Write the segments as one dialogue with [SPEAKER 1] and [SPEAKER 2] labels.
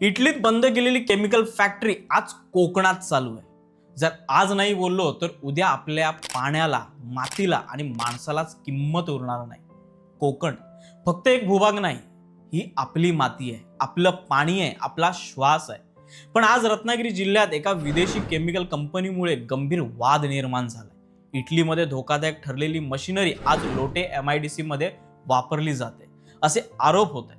[SPEAKER 1] इटलीत बंद केलेली केमिकल फॅक्टरी आज कोकणात चालू आहे. जर आज नाही बोललो तर उद्या आपल्या पाण्याला मातीला आणि माणसालाच किंमत उरणार नाही. कोकण फक्त एक भूभाग नाही ही आपली माती आहे. आपलं पाणी आहे आपला श्वास आहे. पण आज रत्नागिरी जिल्ह्यात एका विदेशी केमिकल कंपनीमुळे गंभीर वाद निर्माण झाला इटलीमध्ये धोकादायक ठरलेली मशिनरी आज लोटे एम आय डी सीमध्ये वापरली जाते. असे आरोप होत आहे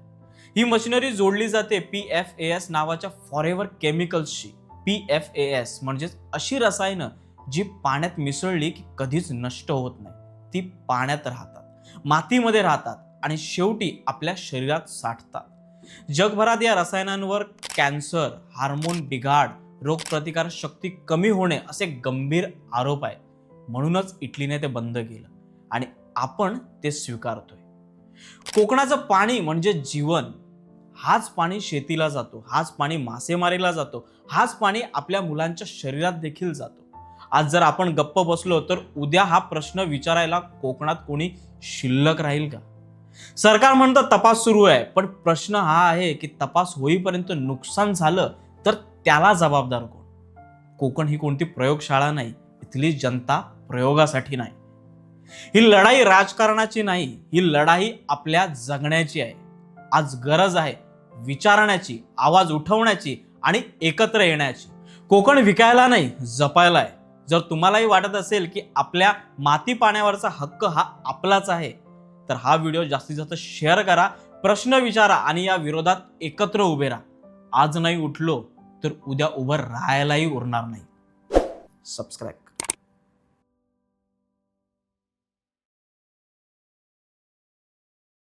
[SPEAKER 1] ही मशिनरी जोडली जाते पी एफ ए एस नावाच्या फॉरेव्हर केमिकल्सशी पी एफ ए एस म्हणजेच अशी रसायनं जी पाण्यात मिसळली की कधीच नष्ट होत नाही. ती पाण्यात राहतात मातीमध्ये राहतात आणि शेवटी आपल्या शरीरात साठतात. जगभरात या रसायनांवर कॅन्सर हार्मोन बिघाड रोगप्रतिकार शक्ती कमी होणे असे गंभीर आरोप आहेत. म्हणूनच इटलीने ते बंद केलं आणि आपण ते स्वीकारतोय. कोकणाचं पाणी म्हणजे जीवन. हाच पाणी शेतीला जातो हाच पाणी मासेमारीला जातो हाच पाणी आपल्या मुलांच्या शरीरात देखील जातो. आज जर आपण गप्प बसलो तर उद्या हा प्रश्न विचारायला कोकणात कोणी शिल्लक राहील का? सरकार म्हणतं तपास सुरू आहे पण प्रश्न हा आहे की तपास होईपर्यंत नुकसान झालं तर त्याला जबाबदार कोण? कोकण ही कोणती प्रयोगशाळा नाही इथली जनता प्रयोगासाठी नाही. ही लढाई राजकारणाची नाही ही लढाई आपल्या जगण्याची आहे. आज गरज आहे विचारण्याची आवाज उठवण्याची आणि एकत्र येण्याची. कोकण विकायला नाही जपायला आहे. जर तुम्हालाही वाटत असेल की आपल्या माती पाण्यावरचा हक्क हा आपलाच आहे तर हा व्हिडिओ जास्तीत जास्त शेअर करा प्रश्न विचारा आणि या विरोधात एकत्र उभे राहा. आज नाही उठलो तर उद्या उभं राहायलाही उरणार नाही. सबस्क्राईब